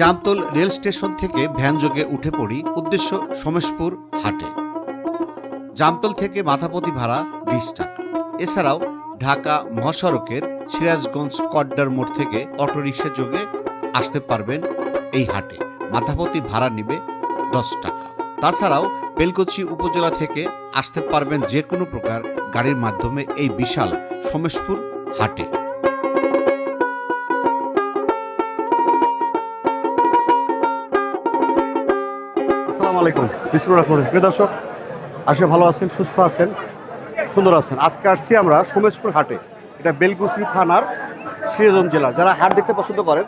Jamtal rail station থেকে ভ্যানযোগে উঠে পড়ি উদ্দেশ্য সমেশপুর হাটে। জামতল থেকে মাথাপতি ভাড়া বিশ টাকা। এছাড়াও ঢাকা মহাসড়কের সিরাজগঞ্জ কড্ডার মোড় থেকে অটোরিকশা যোগে আসতে পারবেন এই হাটে। মাথাপতি ভাড়া নিবে দশ টাকা। তাছাড়াও বেলকুচি উপজেলা থেকে আসতে পারবেন যে কোনো প্রকার গাড়ির মাধ্যমে এই বিশাল সমেশপুর হাটে। আলাইকুম। রহমান। প্রিয় দর্শক, আসলে ভালো আছেন, সুস্থ আছেন, সুন্দর আছেন। আজকে আসছি আমরা সোমেশপুর হাটে। এটা বেলকুচি থানার সিরাজন জেলা। যারা হাট দেখতে পছন্দ করেন,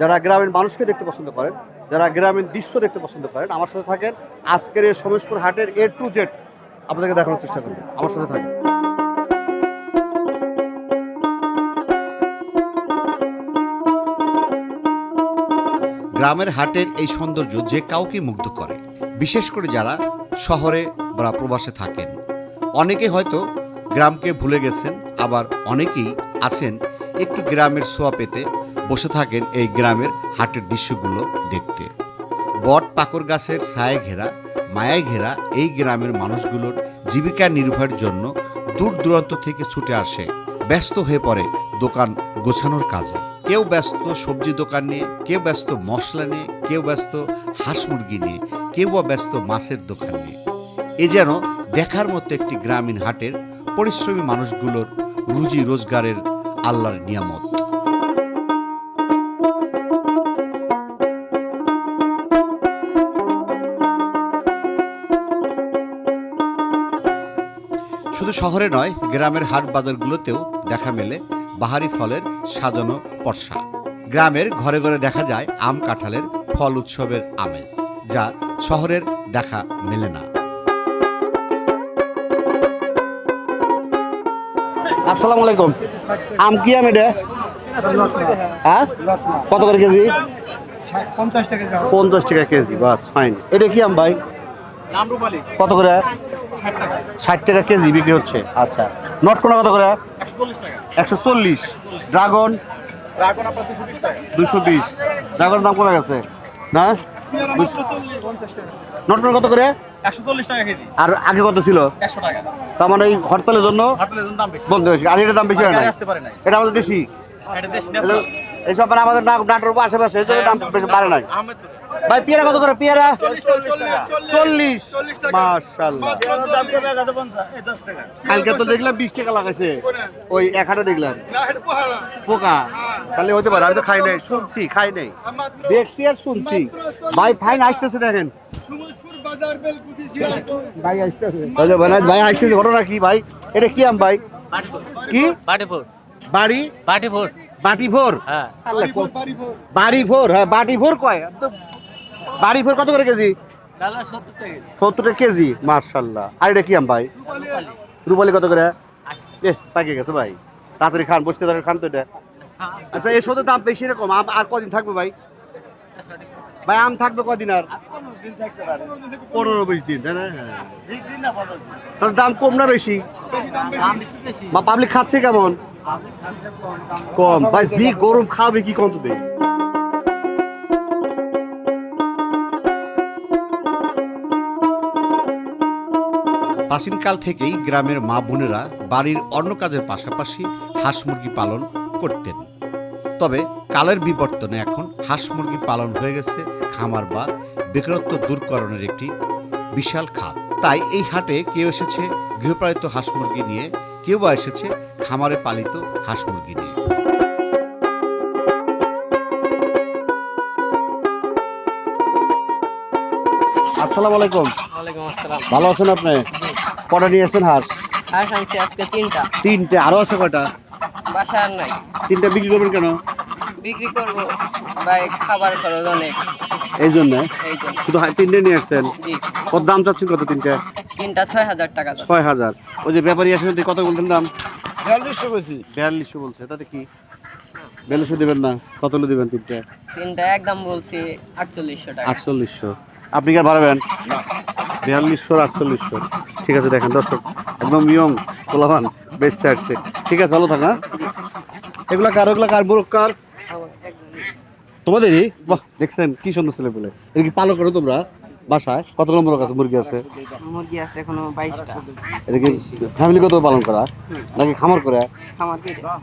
যারা গ্রামীণ মানুষকে দেখতে পছন্দ করেন, যারা গ্রামীণ দৃশ্য দেখতে পছন্দ করেন, আমার সাথে থাকেন আজকের এই সোমেশপুর হাটের এ টু জেড। আপনাদেরকে দেখানোর চেষ্টা করব। আমার সাথে থাকেন। গ্রামের হাটের এই সৌন্দর্য যে কাউকে মুগ্ধ করে বিশেষ করে যারা শহরে বা প্রবাসে থাকেন। অনেকে হয়তো গ্রামকে ভুলে গেছেন, আবার অনেকেই আছেন একটু গ্রামের সোয়া পেতে বসে থাকেন এই গ্রামের হাটের দৃশ্যগুলো দেখতে। বট পাকর গাছের ছায় ঘেরা, মায়ায় ঘেরা এই গ্রামের মানুষগুলোর জীবিকা নির্বাহের জন্য দূর দূরান্ত থেকে ছুটে আসে, ব্যস্ত হয়ে পড়ে দোকান গোছানোর কাজে। কেউ ব্যস্ত সবজি দোকান নিয়ে, কেউ ব্যস্ত মশলা নিয়ে কেউ ব্যস্ত হাঁস মুরগি নিয়ে, কেউ বা ব্যস্ত মাছের দোকান নিয়ে। এ যেন দেখার মতো একটি গ্রামীণ হাটের পরিশ্রমী মানুষগুলোর রুজি রোজগারের আল্লাহর নিয়ামত। শুধু শহরে নয়, গ্রামের হাট বাজারগুলোতেও দেখা মেলে বাহারি ফলের সাজানো পর্ষা গ্রামের ঘরে ঘরে দেখা যায় আম কাঁঠালের ফল উৎসবের আমেজ যা শহরের দেখা মেলে না। আসসালামু আলাইকুম। আম কি আম এটা? হ্যাঁ? কত করে কেজি? পঞ্চাশ টাকা পঞ্চাশ টাকা কেজি বাস ফাইন এটা কি আম ভাই? কত করে? ষাট টাকা। কেজি বিক্রি হচ্ছে। আচ্ছা। নট কোনা কত করে? একশো চল্লিশ। ড্রাগন? আপনার দুশো বিশ ড্রাগনের দাম কমে গেছে? না? নটন নট কত করে? আর আগে কত ছিল? তার মানে এই হরতালের জন্য বন্ধ হয়েছে আর এটার দাম বেশি হয় না পারে এটা আমাদের দেশি? এইসব মানে আমাদের নাটোর আশেপাশে এই দাম বেশি বাড়ে নাই। ভাই পেয়ারা কত করে? পেয়ারা? চল্লিশ কালকে তো দেখলাম বিশ টাকা লাগাইছে। ওই এক হাটে দেখলাম। পোকা। তাহলে হতে পারে আমি তো খাই নাই। শুনছি খাই নাই। দেখছি আর শুনছি। ভাই ফাইন আসতেছে দেখেন। ভাই আসতেছে। ভাই আসতেছে। ঘটনা কি ভাই? এটা কি আম ভাই? কি? বাড়ি? হ্যাঁ। বাড়ি ভোর হ্যাঁ বাটি ভোর কয় বাড়ি কত করে কেজি? সত্তর টাকা কেজি। মার্শাল্লাহ আর এটা কি আম ভাই? রুপালি। কত করে? এ পাকে গেছে ভাই। তাড়াতাড়ি খান বসতে খান তো এটা। আচ্ছা এর সাথে দাম বেশি আম আর কদিন থাকবে ভাই? ভাই আম থাকবে কদিন আর? পনেরো বিশ দিন তাই না? হ্যাঁ। তাহলে দাম কম না বেশি? বা পাবলিক খাচ্ছে কেমন? কম ভাই জি গরম খাবে কি কম তো প্রাচীনকাল থেকেই গ্রামের মা বোনেরা বাড়ির অন্য কাজের পাশাপাশি হাঁস মুরগি পালন করতেন। তবে কালের বিবর্তনে এখন হাঁস মুরগি পালন হয়ে গেছে খামার বা বেকারত্ব দূরকরণের একটি বিশাল খাত। তাই এই হাটে কেউ এসেছে গৃহপালিত হাঁস মুরগি নিয়ে কেউ বা এসেছে খামারে পালিত হাঁস মুরগি নিয়ে। আসসালামু আলাইকুম। ভালো আছেন আপনি? কটা নিয়ে আসছেন হাঁস? হাঁস আনছি আজকে তিনটা। তিনটে আরও আছে কয়টা বাসা আর নাই। তিনটা বিক্রি করবেন কেন? বিক্রি করব ভাই খাবার খরচ অনেক। এই জন্য? শুধু তিনটে নিয়ে আসছেন? কত দাম চাচ্ছেন কত তিনটে? তিনটা ছয় হাজার টাকা ছয় হাজার। ওই যে ব্যাপারী আসেন কত বলতেন দাম? বিয়াল্লিশশো বেশি বিয়াল্লিশশো বলছে তাতে কি? বিয়াল্লিশশো দেবেন না কত দেবেন তিনটে? তিনটা একদম বলছি আটচল্লিশশো টাকা। আটচল্লিশশো। আপনি কি আর বাড়াবেন? বিয়াল্লিশশো আটচল্লিশশো। ঠিক আছে দেখেন দর্শক একদম ইয়ং পোলাভান বেচতে আসছে। ঠিক আছে ভালো থাকা এগুলা কার ওগুলা কার বুড়ো কার? তোমাদেরই? বাহ দেখছেন কি সুন্দর ছেলে বলে। এটা কি পালন করো তোমরা? বাসায়? কত নম্বর কাছে মুরগি আছে? মুরগি আছে এখনও বাইশটা। এটা কি ফ্যামিলি কত পালন করা? নাকি খামার করে?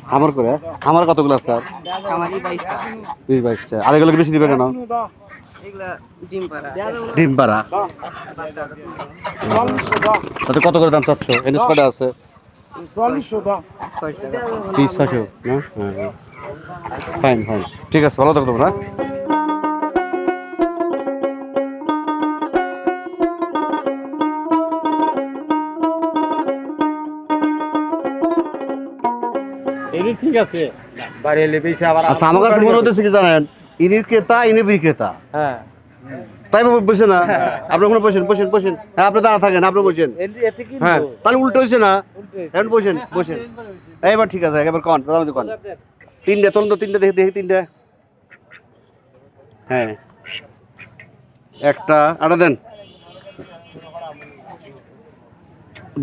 খামার করে। খামার কতগুলো আছে? আর খামারই বাইশটা। বিশ বাইশটা। আর এগুলো বেশি দিবে কেন? ডিম পাড়া। তাতে কত করে দাম চাচ্ছ? এনএস কটা আছে? ছয়শো টাকা তিরিশ ছশো না? হ্যাঁ ফাইন ফাইন ঠিক আছে ভালো থাকো তোমরা। ঠিক আছে। বাড়ি এলে বেশি আবার আচ্ছা আমার কাছে মনে হচ্ছে কি জানেন? ইনির ক্রেতা ইনি বিক্রেতা হ্যাঁ। তাই বাবু বসে না। আপনি ওখানে বসেন বসেন বসেন। হ্যাঁ আপনি দাঁড়া থাকেন আপনি বসেন। হ্যাঁ তাহলে উল্টো হয়েছে না। এখন বসেন বসেন। এবার ঠিক আছে এবার কন প্রধান কন। তিনটে তখন তো তিনটে দেখি দেখি তিনটে। হ্যাঁ। একটা আটা দেন।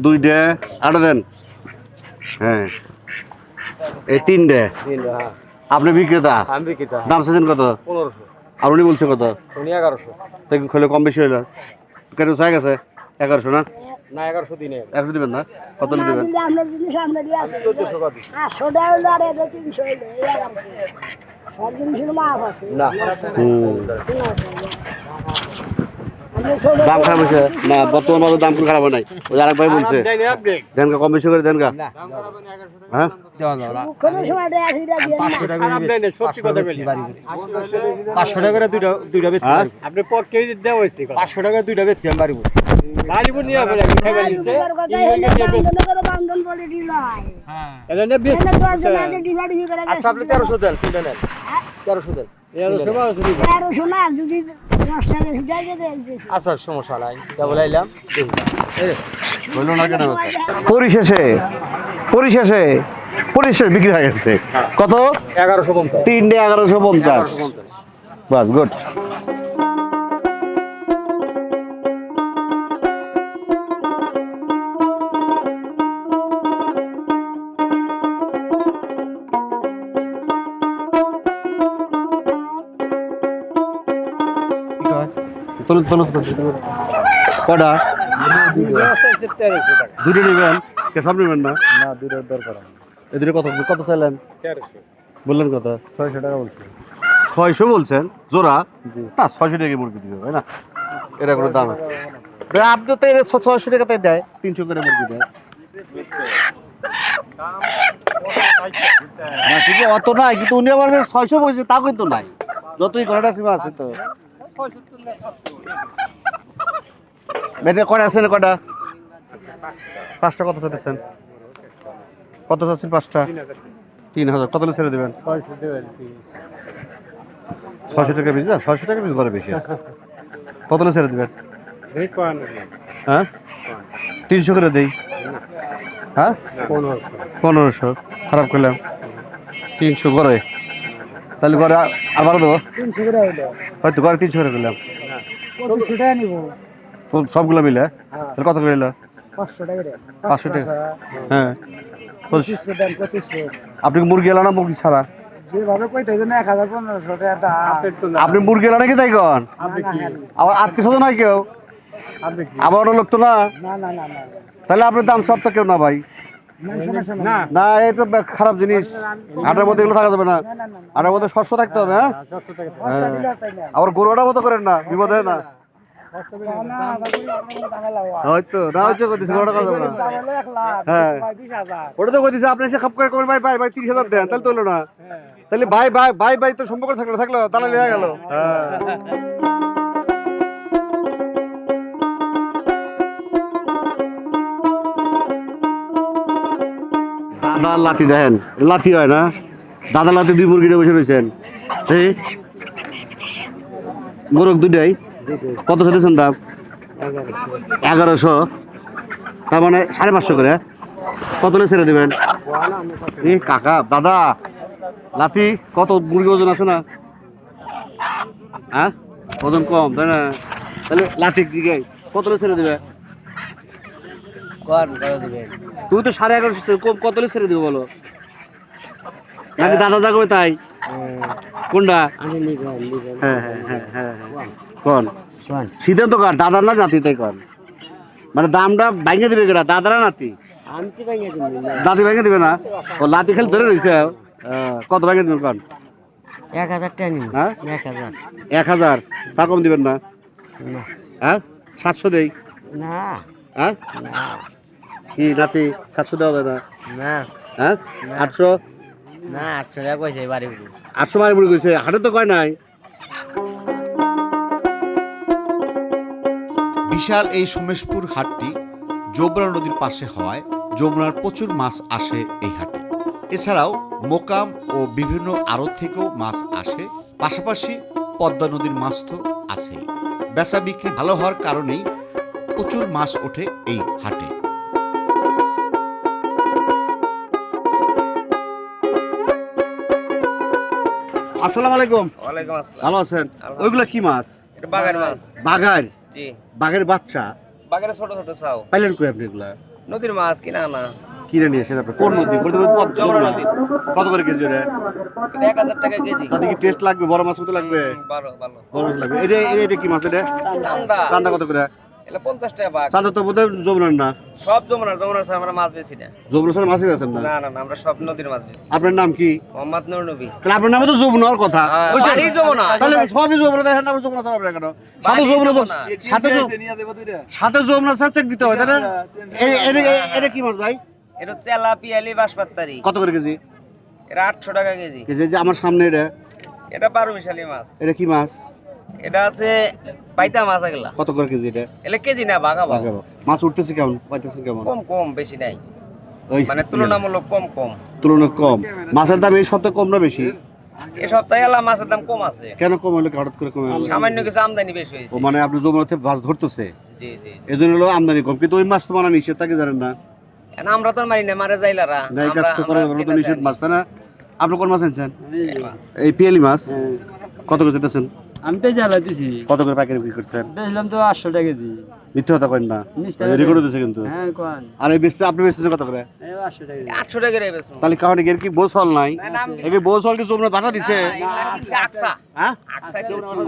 দুইটে আটা দেন। হ্যাঁ। এই তিনটে। আপনি বিক্রেতা? আমি বিক্রেতা। দাম চাইছেন কত? পনেরোশো। আর উনি বলছে কত? উনি এগারোশো। তাই খেলে কম বেশি হইল। কেন চাই গেছে? এগারোশো না? না এগারোশো দিনে একশো দিবেন না? কত দিবেন? না। দাম খারাপ হয়েছে? না বর্তমান বাজার দাম খারাপ হয় নাই। ওই আরেক ভাই বলছে। দেন কম বেশি করে দেন গা হ্যাঁ? পাঁচশো টাকা দুইটা দুইটা বেচছি হ্যাঁ? আপনি দেওয়া হয়েছে পাঁচশো টাকা দুইটা বেচছি আমি হয় করে আচ্ছা আপনি তেরোশো দেন তেরোশো তেরোশো না যদি দশটা বেশি দেয় দেয় আচ্ছা সমস্যা নাই কেবল আইলাম বলল না কেন? পরিশেষে পরিশেষে পরিশেষে বিক্রি হয়ে গেছে। কত? এগারোশো পঞ্চাশ। তিনটে এগারোশো পঞ্চাশ। বাস গুড। কটা? দুটো নেবেন? কে সব নেবেন না? না দুইটার দরকার আমার। কত? কত চাইলেন? বললেন কত? ছয়শো টাকা বলছি ছয়শো বলছেন? জোড়া? না ছয়শো টাকা মুরগি দিবে তাই না? এটা কোনো দাম। আপনি তো এর ছয়শো টাকা তাই দেয়। তিনশো করে মুরগি দেয়। না অত নাই কিন্তু উনি আবার যে ছয়শো বলছে তা কিন্তু নাই। যতই কয়টা সীমা আছে তো। বেটে কয়টা আছেন কয়টা? পাঁচটা কত চাইতেছেন কত চাচ্ছেন পাঁচটা? তিন হাজার। কত ছেড়ে দেবেন? ছয়শো টাকা বেশি না ছয়শো টাকা বেশি ধরে বেশি আছে। কত ছেড়ে দেবেন? হ্যাঁ? তিনশো করে দেই। হ্যাঁ? পনেরোশো। খারাপ করলাম। তিনশো করে। তাহলে ঘরে আবার দেবো। হয়তো ঘরে তিনশো করে করলাম। পঁচিশশো টাকা নিবো। সবগুলো মিলে? তাহলে কত করে পাঁচশো টাকা পাঁচশো টাকা। হ্যাঁ। পঁচিশশো দেন পঁচিশশো। আপনি মুরগি এলো না মুরগি ছাড়া? যেভাবে কইতে যেন এক হাজার পনেরোশো টাকা দাম। আপনি মুরগি এলো নাকি তাই কন? আবার আত্মীয় স্বজন নাই কেউ? আবার লোক তো না? না না না না। তাহলে আপনার দাম সব তো কেউ না ভাই। না না। এই তো খারাপ জিনিস। আটার মধ্যে এগুলো থাকা যাবে না। আটার মধ্যে শস্য থাকতে হবে হ্যাঁ? হ্যাঁ। আবার গরুটার মতো করেন না বিপদ হয় না। হয়তো না হচ্ছে কইতেছে গরুটা করা যাবে না। হ্যাঁ। ওটা তো কইতেছে আপনি এসে খাপ করে কমেন ভাই ভাই ভাই তিরিশ হাজার দেন তাহলে তো হলো না। তাহলে ভাই ভাই ভাই ভাই তো সম্পর্ক থাকল থাকল তাহলে হয়ে গেল। হ্যাঁ। দাদা লাঠি দেখেন, লাঠি হয় না। দাদা লাঠি দুই মুরগিটা বসে রয়েছেন। মোরগ দুইটাই। কত চলেছেন দাম? এগারোশো। তার মানে সাড়ে পাঁচশো করে কত হলে ছেড়ে দেবেন? এই কাকা, দাদা, লাঠি, কত মুরগি ওজন আছে না? হ্যাঁ? ওজন কম, তাই না? তাহলে লাঠি দিকে, কত ছেড়ে দেবে? কত তুমি তো সাড়ে এগারোশো কত ছেড়ে দেবো বলো? নাকি দাদা যাবে তাই? কোনটা? হ্যাঁ হ্যাঁ হ্যাঁ হ্যাঁ হ্যাঁ। কোন? সিদ্ধান্ত কর দাদার না নাতি তাই কর। মানে দামটা ভাঙে দিবে কেনা দাদারা নাতি? দাদি ভাঙে দিবে না। ও লাতি খেলে ধরে রয়েছে কত ভাঙে দিবেন কন? এক হাজার হ্যাঁ? এক হাজার। তা কম দিবেন না। হ্যাঁ? সাতশো দেই। না। হ্যাঁ? কি নাতি সাতশো দেওয়া যায় না? না। হ্যাঁ? আটশো? না আটশো টাকা কইছে বাড়ি আটশো বুড়ি গেছে হাটে তো কয় নাই। বিশাল এই সোমেশপুর হাটটি যমুনা নদীর পাশে হওয়ায় যমুনার প্রচুর মাছ আসে এই হাটে। এছাড়াও মোকাম ও বিভিন্ন আড়ত থেকেও মাছ আসে পাশাপাশি পদ্মা নদীর মাছ তো আছেই। বেচা বিক্রি ভালো হওয়ার কারণেই প্রচুর মাছ ওঠে এই হাটে। আসসালামু আলাইকুম। ওয়ালাইকুম আসসালাম। ভালো আছেন? ওইগুলো কি মাছ? এটা বাগান মাছ। বাঘার? জি। বাঘের বাচ্চা? বাগানে ছোট ছোট চাও পাইলেন কই আপনি এগুলা? নদীর মাছ কিনা না কিনে নিয়ে এসেছেন আপনি? কোন নদী? বলতে। নদী। কত করে কেজি এটা এক হাজার টাকা কেজি। তাতে কি টেস্ট লাগবে? বড় মাছ মতো লাগবে? ভালো ভালো। বড় মাছ লাগবে। এটা- এটা কি মাছ এটা? চান্দা। চান্দা কত করে? এটা পঞ্চাশ টাকা বাঘ। চান্দা তো বোধহয় যমুনার না? সব যমুনার যমুনার ছাড়া আমরা মাছ বেশি না। যমুনার সাথে মাছই বেছেন না? না না না আমরা সব নদীর মাছ বেশি আপনার নাম কি? মোহাম্মদ নুর নবী। তাহলে আপনার নামে তো যমুনার কথা। হ্যাঁ, যমুনা। তাহলে সবই যমুনা দেখেন না যমুনা ছাড়া আপনার কেন? সাথে যমুনা তো- সাথে সাথে যমুনা ছাড়া চেক দিতে হবে তাই না? এই- এটা- কি মাছ ভাই? এটা চেলা পিয়ালি বাঁশপাত্তারি কত করে কেজি? এটা আটশো টাকা কেজি। কেজি যে আমার সামনে এটা। এটা বারো মিশালি মাছ। এটা কি মাছ? এটা আছে পাইতা মাছ এগুলা। কত করে কেজি এটা? এলে কেজি না বাঘা বাঘা মাছ উঠতেছে কেমন? পাইতেছে কেমন? কম কম বেশি নাই। ওই মানে তুলনামূলক কম কম। তুলনা কম। মাছের দাম এই সপ্তাহে কম না বেশি? এ সপ্তাহে এলা মাছের দাম কম আছে। কেন কম হলো হঠাৎ করে কমে সামান্য কিছু আমদানি বেশি হয়েছে। মানে আপনি যমুনাতে মাছ ধরতেছে? জি জি এই জন্য হলো আমদানি কম। কিন্তু ওই মাছ তো মানা নিষেধ তাকে জানেন না। আমরা তো মারি না মারে যাইলারা এই কাজ তো করা তো নিষেধ মাছ তাই না? আপনি কোন মাছ আনছেন এই এই পিয়ালি মাছ? কত করে যেতেছেন? আমি তো জ্বালা দিছি। কত করে পাইকারি বিক্রি করছেন? বেচলাম তো আটশো টাকা কেজি। মিথ্যে কথা করেন না। রেকর্ড হচ্ছে কিন্তু। হ্যাঁ কোন? আর এই বেচতে আপনি বেচতেছেন কত করে? এই আটশো টাকা কেজি। আটশো টাকা রে বেশি তাহলে কারণ এর কি বোসল নাই? একে বোসল কি তোমরা ভাষা দিছে? আকসা। হ্যাঁ? আকসা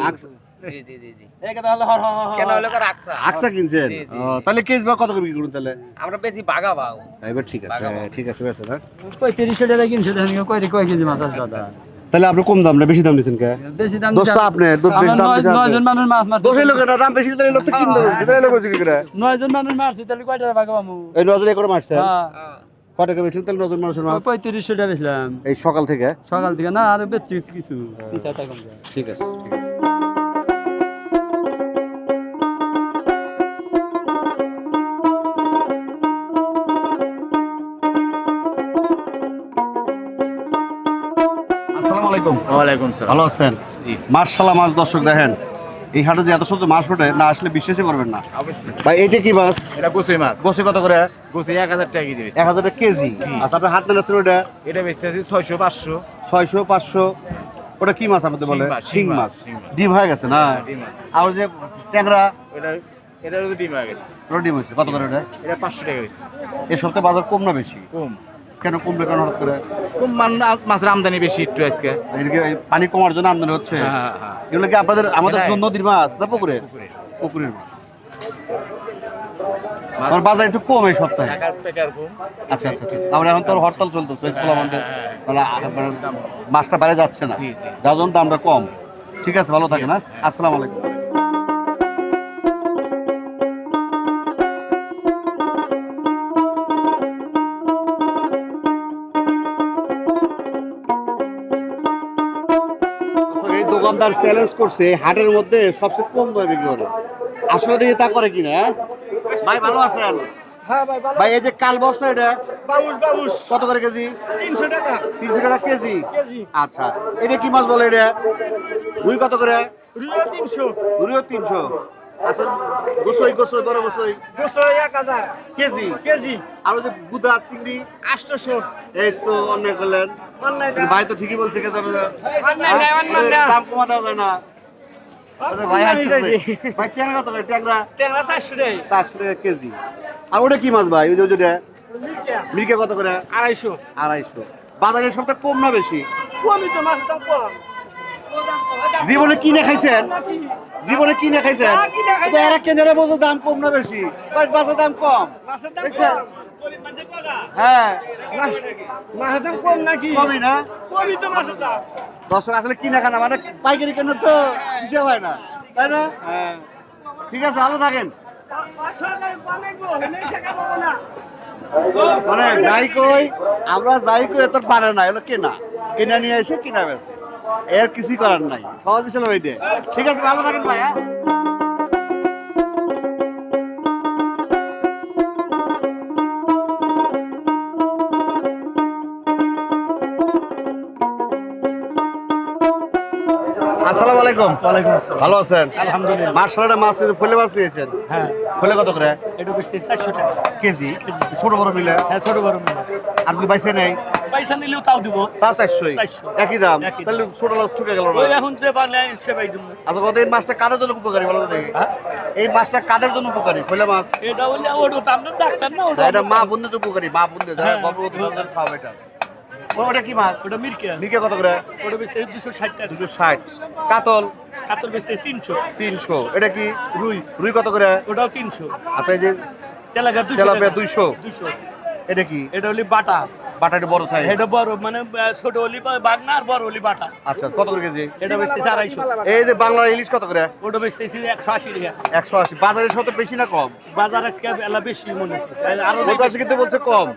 আকসা ঠিক আছে ঠিক আছে বেশ না পঁয়ত্রিশশো টাকা কিনছো দেখেন কয় কয় কেজি মাছ দাদা? তাহলে আপনি কম দাম না বেশি দাম নিছেন কে? বেশি দাম দোস্ত আপনি বেশি দাম দিছেন নয় জন মানুষ মাছ মারছে। দাম বেশি দিলে লোক তো কিনবে। সেটাই লোক কি করে। নয় জন মানুষ মারছে তাহলে কয় টাকা পাবো আমু? এই হ্যাঁ। কত টাকা বেশি তাহলে নজন মানুষের মাছ? পঁয়ত্রিশশো টাকা বেচলাম। এই সকাল থেকে? সকাল থেকে না আরও বেচছি কিছু। টাকা কম ঠিক আছে। আলাইকুম। ওয়ালাইকুম সালাম। ভালো আছেন? মার্শাল্লাহ মাছ দর্শক দেখেন। এই হাটে যে এত সুন্দর মাছ ওঠে না আসলে বিশ্বাসই করবেন না। ভাই এইটা কি মাছ? এটা গুছই মাছ। গোসে কত করে? গুছই এক হাজার টাকা কেজি এক হাজার টাকা কেজি? আচ্ছা আপনার হাত মেলাচ্ছেন ওটা এটা বেচতে আছি ছয়শো পাঁচশো। ছয়শো পাঁচশো। ওটা কি মাছ আপনাদের বলে? শিং মাছ। ডিম হয়ে গেছে না? আর যে ট্যাংরা? এটা এটা ডিম হয়ে গেছে। ওটা ডিম হয়েছে। কত করে ওটা? এটা পাঁচশো টাকা বেচতে এই সপ্তাহে বাজার কম না বেশি? কম। কেন কমবে কেন হঠাৎ করে? কম মান মাছের আমদানি বেশি একটু আজকে। পানি কমার জন্য আমদানি হচ্ছে। হ্যাঁ হ্যাঁ হ্যাঁ। এগুলো কি আপনাদের আমাদের নদীর মাছ না পুকুরে? পুকুরে। পুকুরের মাছ। আমার বাজার একটু কম এই সপ্তাহে। আচ্ছা আচ্ছা ঠিক আমরা এখন তোর হরতাল চলতেছে খোলা মন্দির আ- মানে মাছটা বাইরে যাচ্ছে না। যার জন্য দামটা কম। ঠিক আছে ভালো থাকে না আসসালামু আলাইকুম। দোকানদার চ্যালেঞ্জ করছে হাটের মধ্যে সবচেয়ে কম দামে বিক্রি করে। আসলে দেখি তা করে কিনা হ্যাঁ? ভাই ভালো আছেন? ভাই এই যে কাল বস্তা এটা? কত করে কেজি? তিনশো টাকা। তিনশো টাকা কেজি? আচ্ছা এটা কি মাছ বলে এটা? রুই কত করে? রুইও তিনশো। আচ্ছা গোসই গোসই বড় গোসই। কেজি? কেজি। আর ওই যে গুদা চিংড়ি? আটশোশো। এই তো অন্যায় করলেন। ভাই তো ঠিকই বলছে কে জানে না। অন্যায় না, অন্যায় না। দাম কমা দেওয়া যায় না ভাই আসতেছে। ভাই ট্যাংরা কত করে? ট্যাংরা? ট্যাংরা চারশো টাকা। চারশো টাকা কেজি। আর ওটা কি মাছ ভাই? ওই যে ওটা? মির্কে কত করে? আড়াইশো। আড়াইশো। বাজারে সবটা কম না বেশি? কমই তো মাছের দাম কম। জীবনে কিনে খাইছেন? জীবনে কিনে খাইছেন? এরা কেনারে বোঝো দাম কম না বেশি? মাছের দাম কম। দেখছেন? হ্যাঁ। মাছের দাম কম নাকি? কমই না? কমই তো মাছের দাম। দর্শক আসলে কিনে খানা মানে পাইকারি কেন তো হিসেব হয় না তাই না? হ্যাঁ। ঠিক আছে ভালো থাকেন। মানে যাই কই আমরা যাই কই এত পারে না এগুলো কেনা। কিনে নিয়ে এসে কিনা বেছে এর কিছুই করার নাই। সহজ ছিল ওইটা। ঠিক আছে ভালো থাকেন ভাই হ্যাঁ। আসসালামু আলাইকুম। ওয়ালাইকুম আসসালাম। ভালো আছেন? আলহামদুলিল্লাহ। মাছ নিয়েছে, ফুলে মাছ নিয়েছেন? হ্যাঁ। ফুলে কত করে? এটা বেশি চারশো টাকা। কেজি? ছোট বড় মিলে? হ্যাঁ ছোট বড় মিলে। আর যদি বাইসে নেই? পয়সা নিলেও তাও দিব। চারশোই? চারশো। একই দাম। তাহলে ছোট লাভ ঠুকে গেল ওই এখন যে বাংলায় সেবাই দিব আচ্ছা কত এই মাছটা কাদের জন্য উপকারী বলো দেখি। হ্যাঁ? এই মাছটা কাদের জন্য উপকারী? ফুলে মাছ? এটা হলে ওটা তো আমরা ডাক্তার না ওটা এটা মা জন্য উপকারী মা বন্ধু যারা হ্যাঁ। গর্ভবতী মাদের খাওয়াবে এটা। ওটা কি মাছ? ওটা মিরকে। নিকে কত করে? ওটা বেচতে দুশো ষাট টাকা। দুশো ষাট। কাতল? কাতল বেচতে তিনশো। তিনশো। এটা কি? রুই। রুই কত করে? ওটাও তিনশো। আচ্ছা এই যে তেলাপিয়া। দুইশো এটা কি? এটা হলি বাটা। বাটাটা বড় সাইজ এটা বড় মানে ছোট হলি বাগনা আর বড় হলি বাটা। আচ্ছা কত করে কেজি? এটা বেচতেছে আড়াইশো। এই যে বাংলা ইলিশ কত করে? ওটা বেচতেছি একশো আশি টাকা। একশো আশি। বাজারের সাথে বেশি না কম? বাজার আজকে এলা বেশি মনে হচ্ছে। আরও কিন্তু বলছে কম।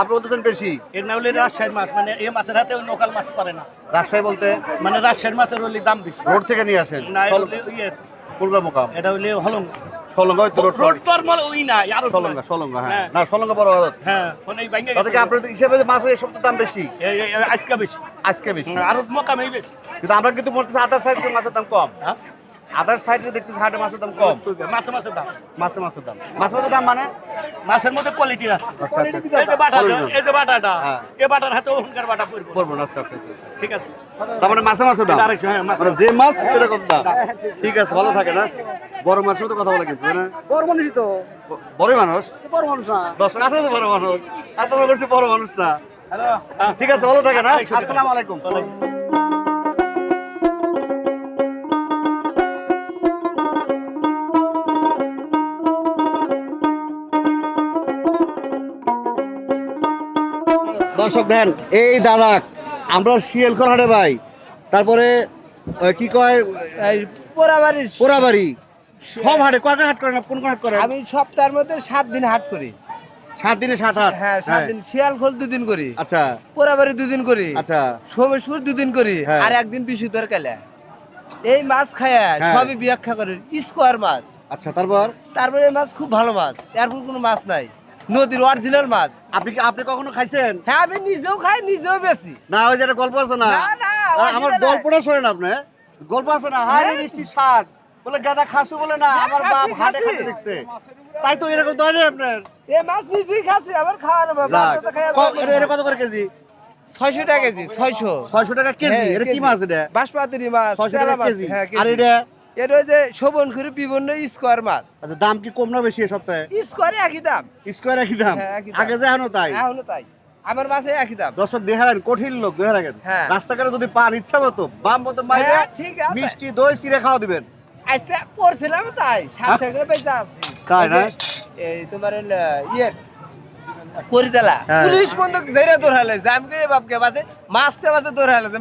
আপনি বলতেছেন বেশি। এর না হলে রাজশাহীর মাছ মানে এই মাছের হাতে লোকাল মাছ পারে না। রাজশাহী বলতে? মানে রাজশাহীর মাছের হলে দাম বেশি। রোড থেকে নিয়ে আসেন। না হলে ইয়ে। পূর্ব মোকাম এটা হলে হলং সলঙ্গা রোড রোড তো আর মল ওই না আরও সলঙ্গা সলঙ্গা হ্যাঁ। হ্যাঁ। না সলঙ্গা বড় হ্যাঁ মানে এই হিসেবে মাছ তো দাম বেশি। এই- এই- এই আজকে বেশি। আজকে বেশি। আরও মোকামেই বেশি। কিন্তু আমরা কিন্তু বলতেছি আদার সাইডে মাছের দাম কম। হ্যাঁ। আদার সাইডে দেখতেছি হাটে মাছের দাম কম। মাছে মাছের দাম। মাছে মাছের দাম। মাছ মাছের দাম মানে? মাছের মধ্যে কোয়ালিটি আছে। আচ্ছা আচ্ছা এই যে Original। এই যে বাটাটা হ্যাঁ। এই বাটার হাতে অহংকার বাটা পড়ব। না আচ্ছা আচ্ছা আচ্ছা। ঠিক আছে। তার মানে মাছে মাছের দাম? হ্যাঁ, মানে যে মাছ দাম। ঠিক আছে। ভালো থাকে না? বড় মাছের মতো কথা বলে কিন্তু না? বড় মানুষ তো। বড় মানুষ? বড় মানুষ না। আসলে তো বড় মানুষ। বড় করছে বড় মানুষ না। হ্যাঁ। ঠিক আছে ভালো থাকে না? আসসালামু আলাইকুম। দর্শক দেন এই দাদা আমরা শিয়ালখোল হাটে ভাই। তারপরে কি কয়? পোড়াবাড়ির পোড়াবাড়ি। সব হাটে কয়টা হাট করেন? কোন কোন হাট করেন? আমি সপ্তাহের মধ্যে সাত দিন হাট করি। সাত দিনে সাত হাট? হ্যাঁ সাত দিন। শিয়ালখোল দুদিন করি। আচ্ছা। পোড়াবাড়ি দুদিন করি। আচ্ছা। সোমেশ্বর দুদিন করি। হ্যাঁ। আর একদিন বিশুদ্ধর কালে এই মাছ খায়া হ্যাঁ। সবই ব্যাখ্যা করে। স্কোয়ার মাছ। আচ্ছা তারপর? তারপরে মাছ খুব ভালো মাছ। এরপর কোনো মাছ নাই। নদীর অরিজিনাল মাছ। আপনি কি আপনি কখনো খাইছেন? হ্যাঁ আমি নিজেও খাই নিজেও বেশি না ওই যে একটা গল্প আছে না? আমার গল্পটা শোনেন আপনি। গল্প আছে না? হ্যাঁ। মিষ্টি শাক বলে গাদা খাসু বলে না আমার বাপ হাটে খাসি। খাতে দেখছে। তাই তো এরকম তো হয় আপনার। এই মাছ নিজেই খাচ্ছি আবার খাওয়ানো এটা কত করে কেজি? ছয়শো টাকা কেজি ছয়শো। ছয়শো টাকা কেজি? হ্যাঁ, এটা কি মাছ এটা? বাঁশপাতিরি মাছ ছয়শো টাকা কেজি। হ্যাঁ, আর এটা? এটা যে শোভন করে বিভিন্ন স্কোয়ার মাছ আচ্ছা দাম কি কম না বেশি এ সপ্তাহে? স্কোয়ারে একই দাম। স্কোয়ার একই দাম? হ্যাঁ, একই দাম। আগে যে এখনও তাই? এখনও তাই। আমার মাছে একই দাম। দর্শক দেখালেন কঠিন লোক দেখে রাখেন হ্যাঁ। রাস্তাঘাটে যদি পান ইচ্ছা মতো বাম মতো মাইরে হ্যাঁ, ঠিক আছে। মিষ্টি দই চিড়ে খাওয়া দিবেন। আচ্ছা পড়ছিলাম তাই। সাতশো করে পয়সা আছে। তাই না? যে, এই তোমার হলো ইয়ে করিতালা। হ্যাঁ। পুলিশ বন্ধু জেরে আমি বাপকে বাসে মাছতে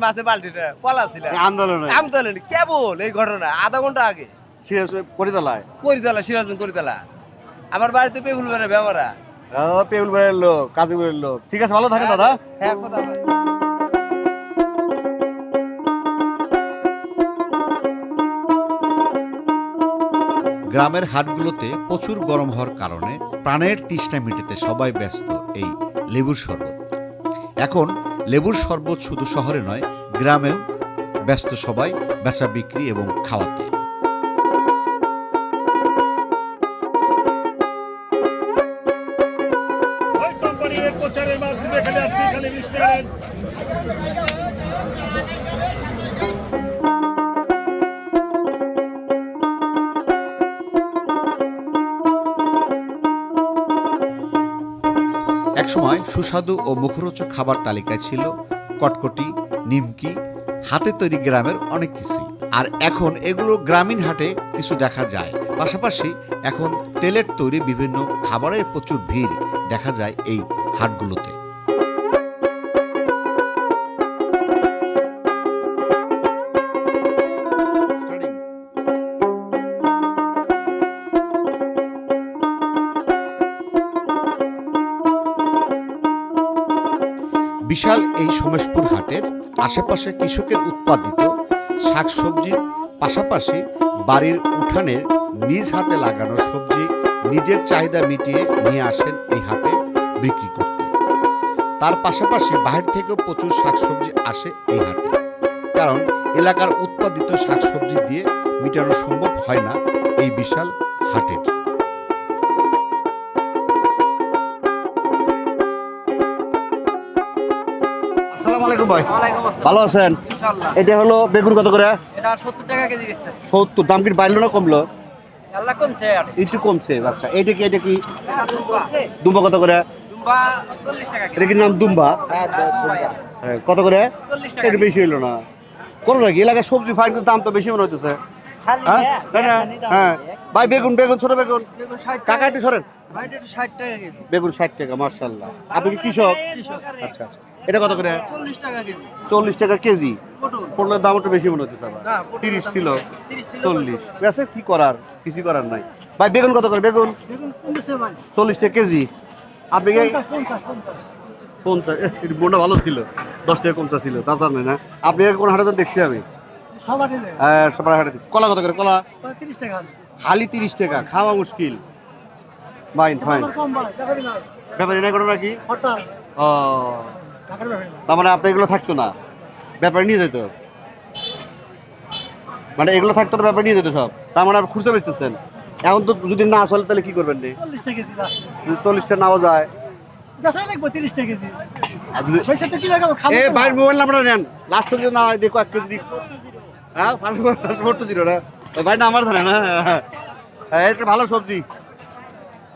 মাছে বালতিটা পলা ছিল। আন্দোলন। আন্দোলন। কেবল এই ঘটনা? আধা ঘণ্টা আগে। সিরিয়াস পরিচালায় করিতালা সিরাজন করিতালা। আমার বাড়িতে পেপুল বেড়ে ব্যবহারা ও পেউল বেড়ের লোক কাজী লোক। ঠিক আছে ভালো থাকে দাদা। হ্যাঁ কথা গ্রামের হাটগুলোতে প্রচুর গরম হওয়ার কারণে প্রাণের তৃষ্ণা মিটাতে সবাই ব্যস্ত এই লেবুর শরবত। এখন লেবুর শরবত শুধু শহরে নয়, গ্রামেও ব্যস্ত সবাই বেচা বিক্রি এবং খাওয়াতে। সুস্বাদু ও মুখরোচক খাবার তালিকায় ছিল কটকটি, নিমকি হাতে তৈরি গ্রামের অনেক কিছুই। আর এখন এগুলো গ্রামীণ হাটে কিছু দেখা যায়। পাশাপাশি এখন তেলের তৈরি বিভিন্ন খাবারের প্রচুর ভিড় দেখা যায় এই হাটগুলোতে। বিশাল এই সোমেশপুর হাটের আশেপাশে কৃষকের উৎপাদিত শাকসবজির পাশাপাশি বাড়ির উঠানে নিজ হাতে লাগানো সবজি নিজের চাহিদা মিটিয়ে নিয়ে আসেন এই হাটে বিক্রি করতে। তার পাশাপাশি বাহির থেকেও প্রচুর শাকসবজি আসে এই হাটে। কারণ এলাকার উৎপাদিত শাকসবজি দিয়ে মেটানো সম্ভব হয় না এই বিশাল হাটের। আলাইকুম ভাই। ভালো আছেন? এটা হলো বেগুন কত করে সত্তর দাম কি বাড়লো না কমলো? একটু কমছে আচ্ছা। এটা কি এটা কি? দুম্বা। কত করে এটা কি নাম দুম্বা? হ্যাঁ, কত করে এটা বেশি হইল না। কোনো নাকি এলাকায় সবজি ফাইন দাম তো বেশি মনে হইতেছে। হ্যাঁ? হ্যাঁ। ভাই বেগুন বেগুন ছোট বেগুন। কাকা একটু সরেন। ষাট টাকা বেগুন ষাট টাকা মার্শাল্লাহ আপনি কি কৃষক। আচ্ছা আচ্ছা। এটা কত করে? চল্লিশ টাকা কেজি। পটলের দাম একটু বেশি মনে হচ্ছে তিরিশ ছিল। চল্লিশ। বেছে কি করার? কিছু করার নাই। ভাই বেগুন কত করে? বেগুন? চল্লিশ টাকা কেজি। আপনি পঞ্চাশ বোনটা ভালো ছিল। দশ টাকা পঞ্চাশ ছিল। তা জানেন না। আপনি কোন হাটে দেখছি আমি। হ্যাঁ সবার হাটে দিচ্ছি। কলা কত করে? কলা? হালি তিরিশ টাকা। খাওয়া মুশকিল। ফাইন ফাইন ব্যাপারি নাই। কোনো নাকি? ও তার মানে আপনি এগুলো থাকতো না? ব্যাপারে নিয়ে যেত? মানে এগুলো থাকতো না ব্যাপারে নিয়ে যেত সব? তার মানে আপনি খুচরো বেচতেছেন। এখন তো যদি না চলে তাহলে কি করবেন যদি চল্লিশটা নাও যায়। আর যদি- এ ভাইয়ের মোবাইল নাম্বারটা নেন। লাস্টে যদি না হয় দেখো এক কেজি হ্যাঁ পাসপোর্ট পাসপোর্ট তো ছিল না। ভাই ধরে না। হ্যাঁ এটা ভালো সবজি।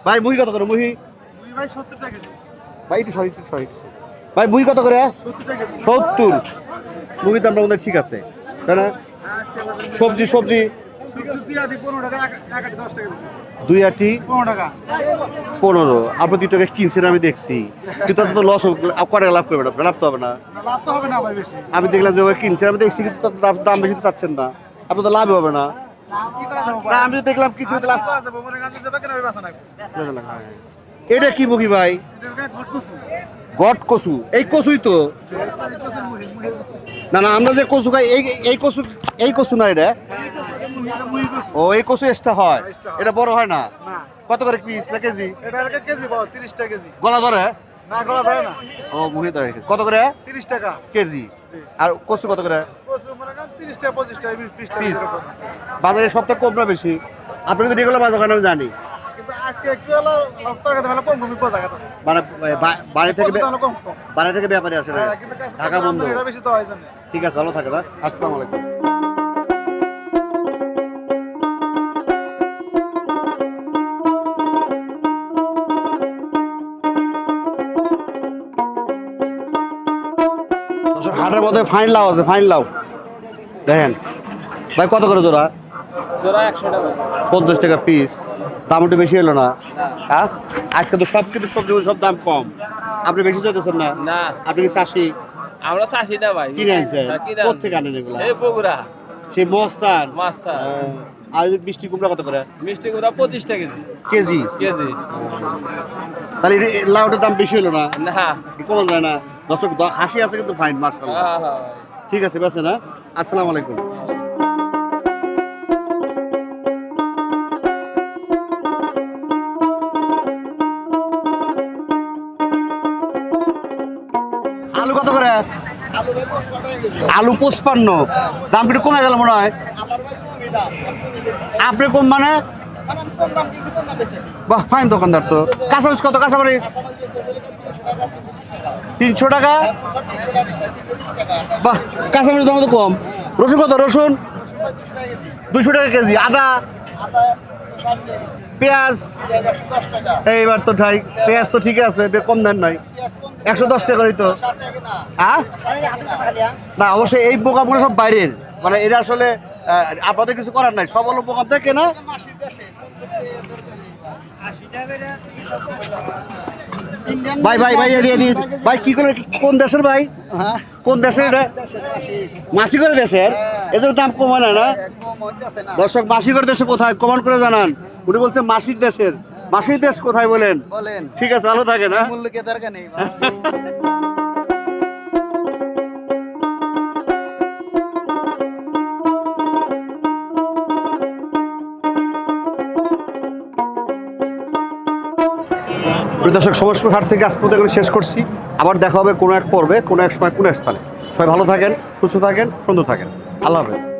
ভাই মুহি কত করে? মুহি? ভাই একটু সরি একটু সরি সরি। ভাই মুহি কত করে? সত্তর। মুহি দামটা আমাদের ঠিক আছে তাই না? সবজি সবজি? দুই আটি? পনেরো। আপনি দুই টাকা কিনছেন আমি দেখছি। কিন্তু তাতে তো লস কটা লাভ করবে না লাভ তো হবে না। আমি দেখলাম যে কিনছেন আমি দেখছি কিন্তু দাম- বেশি চাচ্ছেন না। আপনি তো লাভ হবে না। না আমি তো দেখলাম কিছু লাভ এটা কি মুখি ভাই? গট কচু এই কচুই তো। না না আমরা যে কচু খাই এই এই কচু এই কচু না এটা। ও এই কচু এক্সট্রা হয়। এটা বড় হয় না? কত করে পিস না কেজি? এটা কেজি বাবা তিরিশটা কেজি। গলা ধরে? না গলা ধরে না। ও মুহি ধরে। কত করে? তিরিশ টাকা। কেজি। আর কচু কত করে? টাকা টাকা বাজারে সবটা কম না বেশি? আপনি কিন্তু রেগুলার বাজার আমি জানি। আজকে একটু হলো তরকারি মেলা কম কমই পাওয়া যাচ্ছে মানে বাড়ি থেকে বাড়ি থেকে ব্যাপারে আসে না হ্যাঁ, ঢাকা বন্ধ। এটা বেশি তো হয় ঠিক আছে ভালো থাকে না আসসালামু আলাইকুম। হাটের মধ্যে ফাইন লাউ আছে ফাইন লাউ। দেখেন। ভাই কত করে জোড়া? জোড়া একশো টাকা। পঞ্চাশ টাকা পিস দাম একটু বেশি হলো না? হ্যাঁ? আজকে তো সব কিছু সবজি সব দাম কম। আপনি বেশি চাইতেছেন না? না। আপনি কি চাষি? আমরা চাষি না ভাই। কিনে আনছেন হ্যাঁ, কোথেকে আনেন এগুলো? এই বগুড়া। সেই মস্তান? আহ, আর মিষ্টি কুমড়া কত করে? মিষ্টি গুড়া পঁচিশ টাকা কেজি? কেজি। তাহলে লাউটার দাম বেশি হলো না? না। কমান যায় না? দর্শক হাসি আছে কিন্তু ফাইন মার্শাল্লাহ হ্যাঁ, হ্যাঁ। ঠিক আছে বেছে না আসসালামু আলাইকুম। আলু পঁচপান্ন। দাম একটু কমে গেল মনে হয়। আপনি কম মানে? বাহ, ফাইন দোকানদার তো। কাঁচামরিচ কত? কাঁচামরিচ তিনশো টাকা। বাহ কাঁচামরিচ দাম তো কম। রসুন কত? রসুন? দুশো টাকা কেজি। আদা? পেঁয়াজ? এইবার তো ঠাই, পেঁয়াজ তো ঠিক আছে কম দেন নাই। একশো দশ টাকা করেই তো হ্যাঁ না, অবশ্যই এই বোকামগুলো সব বাইরের। মানে এটা আসলে আপনাদের কিছু করার নাই। সব হলো বোকাম থেকে না? ভাই ভাই ভাই, এদিকে এদিকে। ভাই, কি করে, কোন দেশের ভাই? কোন দেশের এটা? মাসি করে দেশের? এদের দাম কমে না না? দর্শক, মাসি করে দেশে কোথায়? কমান করে জানান। উনি বলছে মাসির দেশের। মাসির দেশ কোথায় বলেন? বলেন। ঠিক আছে ভালো থাকে না মূল্য কে দরকার নেই দর্শক সমস্ত হাট থেকে মতো এখানে শেষ করছি। আবার দেখা হবে কোনো এক পর্বে কোনো এক সময় কোনো এক স্থানে। সবাই ভালো থাকেন সুস্থ থাকেন সুন্দর থাকেন। আল্লাহ হাফেজ।